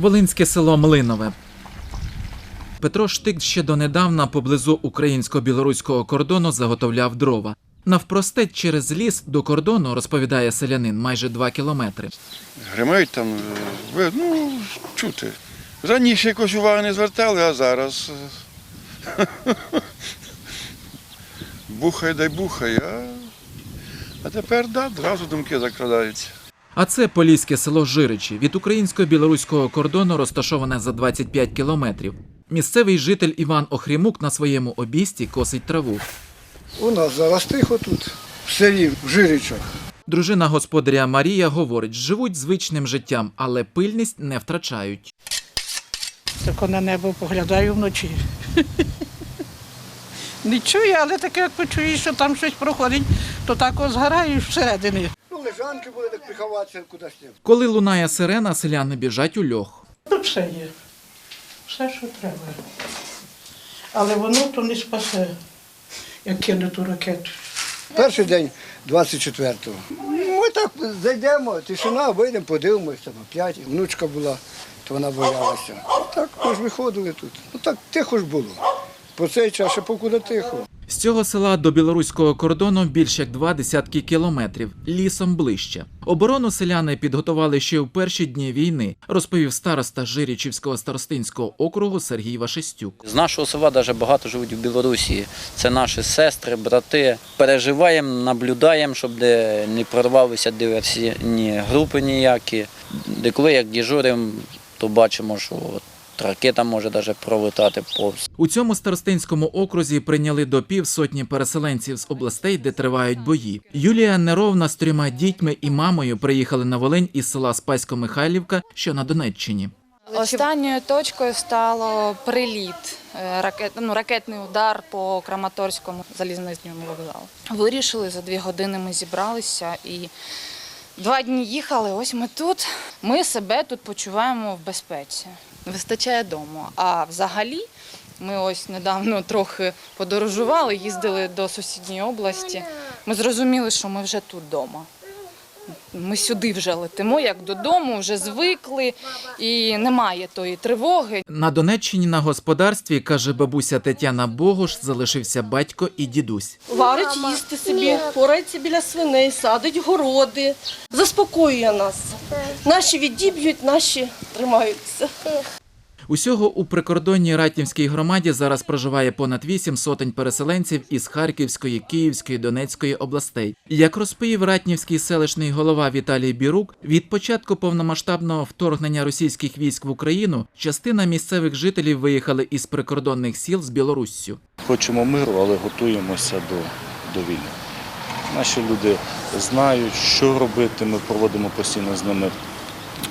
Волинське село Млинове. Петро Штик ще донедавна поблизу українсько-білоруського кордону заготовляв дрова. Навпростець через ліс до кордону, розповідає селянин, майже два кілометри. Гримають там, е, ну, чути. Раніше якось уваги не звертали, а зараз. е, Бухай, дай бухай, а, а тепер да, одразу думки закрадаються. А це поліське село Жиричі від українсько-білоруського кордону розташоване за 25 кілометрів. Місцевий житель Іван Охрімук на своєму обійсті косить траву. У нас зараз тихо тут, в селі, в Жиричах. Дружина господаря Марія говорить, живуть звичним життям, але пильність не втрачають. Тако на небо поглядаю вночі. Не чую, але таке, як почуєш, що там щось проходить, то так ось згораєш всередині. Лежанки були, так приховатися кудись. Коли лунає сирена, селяни біжать у льох. Тут все є. Все, що треба. Але воно то не спасе, як кине ту ракету. Перший день 24-го. Ми так зайдемо, тишина, вийдемо, подивимося, там опять. Внучка була, то вона боялася. Так, ми ж виходили тут. Ну так тихо ж було. По цей час ще покуди тихо. З цього села до білоруського кордону більш як два десятки кілометрів, лісом ближче. Оборону селяни підготували ще в перші дні війни, розповів староста Жирічівського старостинського округу Сергій Вашестюк. З нашого села навіть багато живуть в Білорусі. Це наші сестри, брати. Переживаємо, наблюдаємо, щоб де не прорвалися диверсійні групи ніякі. Де коли як дежуримо, то бачимо, що ракета може навіть пролетати повз. У цьому старостинському окрузі прийняли до півсотні переселенців з областей, де тривають бої. Юлія Неровна з трьома дітьми і мамою приїхали на Волинь із села Спасько-Михайлівка, що на Донеччині. Останньою точкою стало приліт, е, ракет, ну, ракетний удар по Краматорському залізничному вокзалу. Вирішили, за дві години ми зібралися і два дні їхали. Ось ми тут. Ми себе тут почуваємо в безпеці. Вистачає дому. А взагалі ми ось недавно трохи подорожували, їздили до сусідньої області. Ми зрозуміли, що ми вже тут вдома. Ми сюди вже летимо, як додому, вже звикли, і немає тої тривоги. На Донеччині на господарстві, каже бабуся Тетяна Богуш, залишився батько і дідусь. Варить їсти собі, порається біля свиней, садить городи, заспокоює нас. Наші відіб'ють, наші тримаються. Усього у прикордонній Ратнівській громаді зараз проживає понад вісім сотень переселенців із Харківської, Київської, Донецької областей. Як розповів ратнівський селищний голова Віталій Бірук, від початку повномасштабного вторгнення російських військ в Україну частина місцевих жителів виїхали із прикордонних сіл з Білоруссю. Хочемо миру, але готуємося до, до війни. Наші люди знають, що робити. Ми проводимо постійно з ними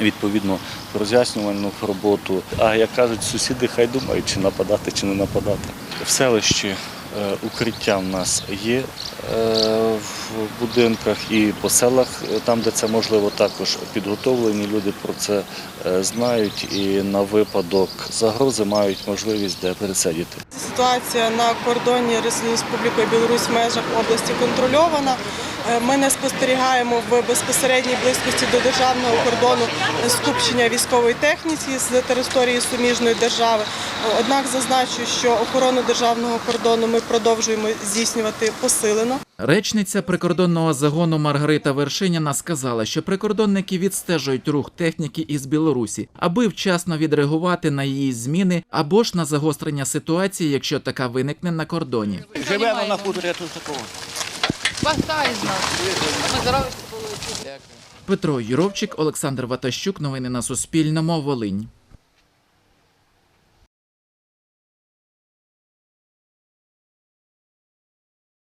відповідно роз'яснювальну роботу. А як кажуть, сусіди хай думають, чи нападати, чи не нападати. В селищі е, укриття в нас є е, в будинках і по селах, е, там, де це можливо, також підготовлені. Люди про це знають і на випадок загрози мають можливість де пересидіти. Ситуація на кордоні з Республікою Білорусь в межах області контрольована. Е, Ми не спостерігаємо в безпосередній близькості до державного кордону скупчення військової техніки з території суміжної держави. Однак зазначу, що охорону державного кордону ми продовжуємо здійснювати посилено. Речниця прикордонного загону Маргарита Вершиняна сказала, що прикордонники відстежують рух техніки із Білорусі, аби вчасно відреагувати на її зміни або ж на загострення ситуації, якщо така виникне на кордоні. Живемо на хуторі тут такого. Петро Юровчик, Олександр Ватащук. Новини на Суспільному. Волинь.